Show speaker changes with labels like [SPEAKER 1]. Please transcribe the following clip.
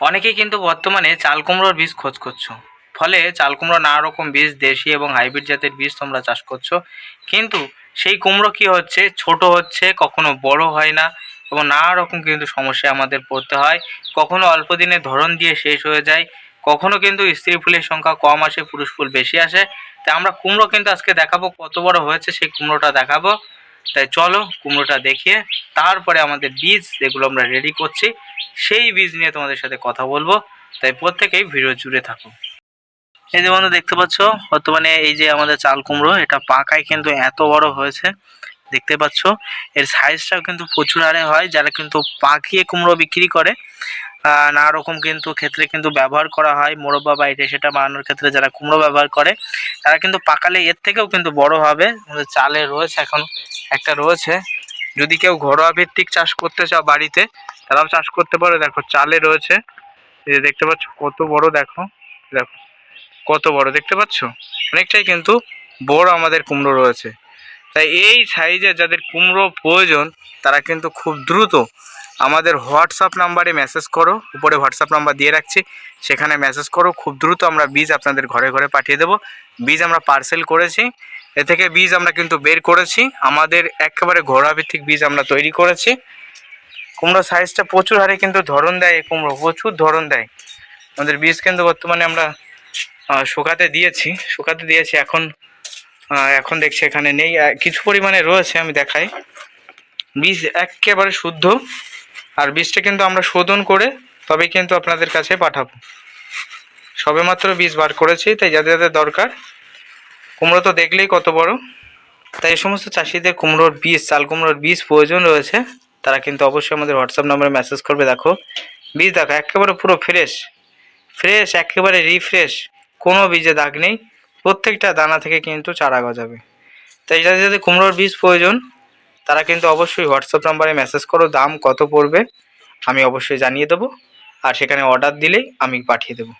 [SPEAKER 1] অনেকেই কিন্তু বর্তমানে চাল কুমড়োর বীজ খোঁজ করছ। ফলে চাল কুমড়ো নানা রকম বীজ, দেশি এবং হাইব্রিড জাতের বীজ তোমরা চাষ করছ। কিন্তু সেই কুমড়ো কি হচ্ছে? ছোট হচ্ছে, কখনো বড় হয় না এবং নানা রকম কিন্তু সমস্যায় আমাদের পড়তে হয়। কখনো অল্প দিনে ধরন দিয়ে শেষ হয়ে যায়, কখনো কিন্তু স্ত্রী ফুলের সংখ্যা কম আসে, পুরুষ ফুল বেশি আসে। তাই আমরা কুমড়ো কিন্তু আজকে দেখাবো, কত বড় হয়েছে সেই কুমড়োটা দেখাবো। তাই চলো কুমড়োটা দেখিয়ে, তারপরে আমাদের বীজ যেগুলো আমরা রেডি করছি সেই বীজ নিয়ে তোমাদের সাথে কথা বলব। তাই প্রত্যেকেই ভিডিও জুড়ে থাকো। এই যে বন্ধু, দেখতে পাচ্ছ? বর্তমানে এই যে আমাদের চাল কুমড়ো, এটা পাকায় কিন্তু এত বড় হয়েছে। দেখতে পাচ্ছ? এর সাইজটাও কিন্তু প্রচুর হারে হয়, যারা কিন্তু পাকিয়ে কুমড়ো বিক্রি করে। নানা রকম কিন্তু ক্ষেত্রে কিন্তু ব্যবহার করা হয়। মোরব্বা বা এটা সেটা বানানোর ক্ষেত্রে যারা কুমড়ো ব্যবহার করে, তারা কিন্তু পাকালে এর থেকেও কিন্তু বড় হবে। চালে রয়েছে এখন, একটা রয়েছে। যদি কেউ ঘরোয়া ভিত্তিক চাষ করতে চাও বাড়িতে, তারাও চাষ করতে পারো। দেখো, চালে রয়েছে। এই যে দেখতে পাচ্ছ, কত বড় দেখো দেখো, কত বড়, দেখতে পাচ্ছ? অনেকটাই কিন্তু বড় আমাদের কুমড়ো রয়েছে। তাই এই সাইজে যাদের কুমড়ো প্রয়োজন, তারা কিন্তু খুব দ্রুত আমাদের হোয়াটসঅ্যাপ নাম্বারে মেসেজ করো। উপরে হোয়াটসঅ্যাপ নাম্বার দিয়ে রাখছি। সেখানে মেসেজ করো। খুব দ্রুত আমরা বীজ আপনাদের ঘরে ঘরে পাঠিয়ে দেবো। বীজ আমরা পার্সেল করেছি। এ থেকে বীজ আমরা কিন্তু বের করেছি। আমাদের একেবারে ঘোড়া ভিত্তিক বীজ আমরা তৈরি করেছি। কুমড়ো সাইজটা প্রচুর হারে কিন্তু ধরন দেয় কুমড়ো প্রচুর ধরন দেয়। আমাদের বীজ কিন্তু বর্তমানে আমরা শুকাতে দিয়েছি শুকাতে দিয়েছি। এখন এখন দেখছি এখানে নেই। কিছু পরিমাণে রয়েছে, আমি দেখাই। বীজ একেবারে শুদ্ধ। আর বীজটা কিন্তু আমরা শোধন করে তবেই কিন্তু আপনাদের কাছে পাঠাবো। সবেমাত্র বীজ বার করেছি, তাই যাদের যাদের দরকার কুমড়ো তো দেখলেই কত বড়। তাই এই সমস্ত চাষিদের কুমড়োর বীজ, চাল কুমড়োর বীজ প্রয়োজন রয়েছে। তারা কিন্তু অবশ্যই আমাদের হোয়াটসঅ্যাপ নম্বরে মেসেজ করবে, দেখো। বীজ দেখো, একেবারে পুরো ফ্রেশ ফ্রেশ একেবারে রিফ্রেশ কোনো বীজে দাগ নেই। প্রত্যেকটা দানা থেকে কিন্তু চারা গজাবে। তাই যাদের যাদের কুমড়োর বীজ প্রয়োজন, তারা কিন্তু অবশ্যই হোয়াটসঅ্যাপ নাম্বারে মেসেজ করো, দাম কত পড়বে, আমি অবশ্যই জানিয়ে দেবো। আর সেখানে অর্ডার দিলেই আমি পাঠিয়ে দেবো।